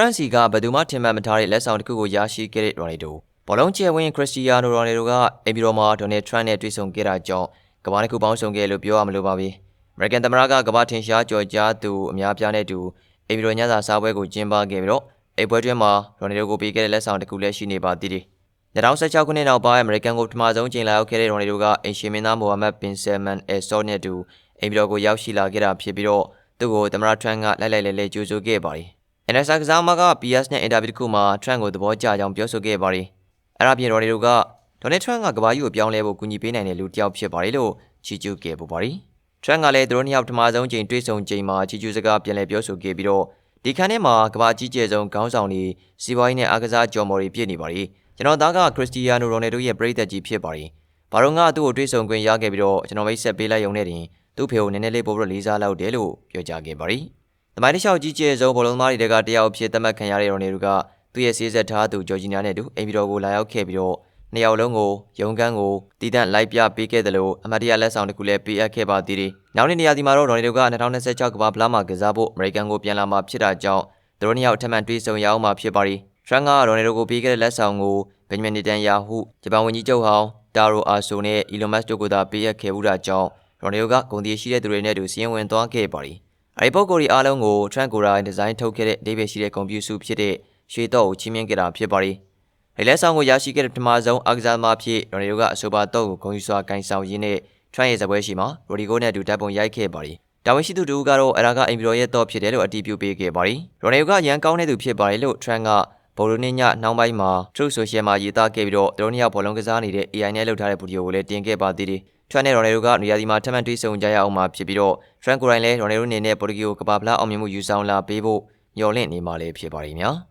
Trent စီကဘယ်သူမှထင်မှတ်မထားတဲ့လက်ဆောင်တစ်ခုကိုရရှိခဲ့တဲ့ Ronaldo ဘောလုံးကျဲဝင်ခရစ္စတီယာနိုရိုနယ်ဒိုကအင်ပီရိုမှာဒေါ်နယ်ထရန့်နဲ့တွေ့ဆုံခဲ့တာကြောင့်ကမ္ဘာတစ်ခုပေါင်းဆောင်ခဲ့လို့ပြောရမလို့ပါပဲ။ American သမ္မတကကမ္ဘာထင်ရှားကြော်ကြားသူအများပြားနဲ့တူအင်ပီရိုညစာစားပွဲကိုကျင်းပခဲ့ပြီးတော့အိပွဲတွင်းမှာရိုနယ်ဒိုကိုပေးခဲ့တဲ့လက်ဆောင်တစ်ခုလည်းရှိနေပါသေးတယ်။2016ခုနှစ်နောက်ပိုင်း American ကိုပထမဆုံးချိန်လာရောက်ခဲ့တဲ့ရိုနယ်ဒိုကအင်ရှင်မင်းသားမိုဟာမက်ဘင်ဆယ်မန်အယ်ဆော့နဲ့တူအင်ပီရိုကိုရောက်ရှိလာခဲ့တာဖြစ်ပြီးတော့သူ့ကိုသမ္မတထရန့်ကလိုက်လိုက်လဲလဲကြိုဆိုခဲ့ပါတယ်။ NSA ကစားမက PS နဲ့အင်တာဗျူးတစ်ခုမှာထရန့်ကိုသဘောကျကြောင်းပြောဆိုခဲ့ပါတယ်။အဲ့ဒါပြင်ရိုနယ်ဒိုကဒေါ်နယ်ထရန့်ကကဘာကြီးကိုပြောင်းလဲဖို့ကူညီပေးနိုင်တဲ့လူတစ်ယောက်ဖြစ်ပါတယ်လို့ချီးကျူးခဲ့ပူပါတယ်။ထရန့်ကလည်းသူတို့နှစ်ယောက်ပထမဆုံးချိန်တွေ့ဆုံချိန်မှာချီးကျူးစကားပြန်လည်ပြောဆိုခဲ့ပြီးတော့ဒီခန်းထဲမှာကဘာကြီးကျယ်ဆုံးခေါင်းဆောင်တွေစီးပွားရေးနဲ့အားကစားကြော်မော်တွေပြည့်နေပါတယ်။ကျွန်တော်သားကခရစ္စတီယာနိုရိုနယ်ဒိုရဲ့ပရိသတ်ကြီးဖြစ်ပါတယ်။ဘာလို့ငါသူ့ကိုတွေ့ဆုံခွင့်ရခဲ့ပြီးတော့ကျွန်တော်မိတ်ဆက်ပေးလိုက်ရုံနဲ့တင်သူ့ဖေကိုနည်းနည်းလေးပို့ပြီးလေးစားလောက်တယ်လို့ပြောကြားခဲ့ပါတယ်။ တမိုင်းတစ်လျှောက်ကြီးကျယ်ဆုံးဘောလုံးသမားတွေကတယောက်ဖြစ်သတ်မှတ်ခံရတဲ့ရိုနယ်ဒိုကသူ့ရဲ့စီးဆက်ထားသူဂျော်ဂျီနာနဲ့တူအိမ်ပြည်တော်ကိုလာရောက်ခဲ့ပြီးတော့နှစ်ယောက်လုံးကိုရုံကန်းကိုတည်တံ့လိုက်ပြပေးခဲ့တယ်လို့အမတ်တရလက်ဆောင်တစ်ခုလည်းပေးအပ်ခဲ့ပါသေးတယ်။နောက်နေ့နေရာဒီမှာတော့ဒေါ်နေတို့က2026ကမ္ဘာဖလားမှာကစားဖို့အမေရိကန်ကိုပြန်လာမှာဖြစ်တာကြောင့်သူတို့နှစ်ယောက်ထပ်မံတွေ့ဆုံရအောင်မှာဖြစ်ပါရီ။ထရန့်ကဒေါ်နေတို့ကိုပေးခဲ့တဲ့လက်ဆောင်ကိုဘင်ဂျမင်နီတန်ယာဟုဂျပန်ဝန်ကြီးချုပ်ဟောင်းတာရိုအာဆိုနဲ့အီလွန်မတ်တို့ကသာပေးအပ်ခဲ့မှုတာကြောင့်ဒေါ်နေတို့ကဂုဏ်သေးရှိတဲ့သူတွေနဲ့တူစီးရင်ဝင်သွားခဲ့ပါရီ။ အဲဒီပုဂ္ဂိုလ်ဒီအားလုံးကိုထရန့်ကိုရိုင်းဒီဇိုင်းထုတ်ခဲ့တဲ့ဒေးဗစ်ရှိတဲ့ကွန်ပျူတာဖြစ်တဲ့ရွှေတော့ကိုချီးမြှင့်ခဲ့တာဖြစ်ပါရီ။လေလဲဆောင်ကိုရရှိခဲ့တဲ့ပထမဆုံးအာကစားသမားဖြစ်ရိုနယ်ဒိုကအဆိုပါတော့ကိုဂုဏ်ယူစွာဂိုင်ဆောင်ရင်းနဲ့ထရန့်ရဲ့ဇပွဲရှိမှာရိုဒီဂိုနဲ့အတူဓာတ်ပုံရိုက်ခဲ့ပါတယ်။တာဝန်ရှိသူတူကတော့အရာကအင်ပီရိုရဲ့တော့ဖြစ်တယ်လို့အတည်ပြုပေးခဲ့ပါတယ်။ရိုနယ်ဒိုကရန်ကောင်းတဲ့သူဖြစ်ပါတယ်လို့ထရန့်က ဘော်လိုနေ့ညနှောင်းပိုင်းမှာ Truth Social မှာရေးသားခဲ့ပြီးတော့သူတို့နှစ်ယောက်ဘောလုံးကစားနေတဲ့ AI နဲ့လုပ်ထားတဲ့ဗီဒီယိုကိုလည်းတင်ခဲ့ပါသေးတယ်။ထရန့်နဲ့ရိုနယ်ဒိုကနေရာဒီမှာထပ်မံတွေ့ဆုံကြရအောင်မှာဖြစ်ပြီးတော့ထရန့်ကိုရိုင်းလည်းရိုနယ်ဒိုအနေနဲ့ပေါ်တူဂီကိုကမ္ဘာဖလားအောင်မြင်မှုယူဆောင်လာပေးဖို့မျှော်လင့်နေမှလည်းဖြစ်ပါတယ်များ။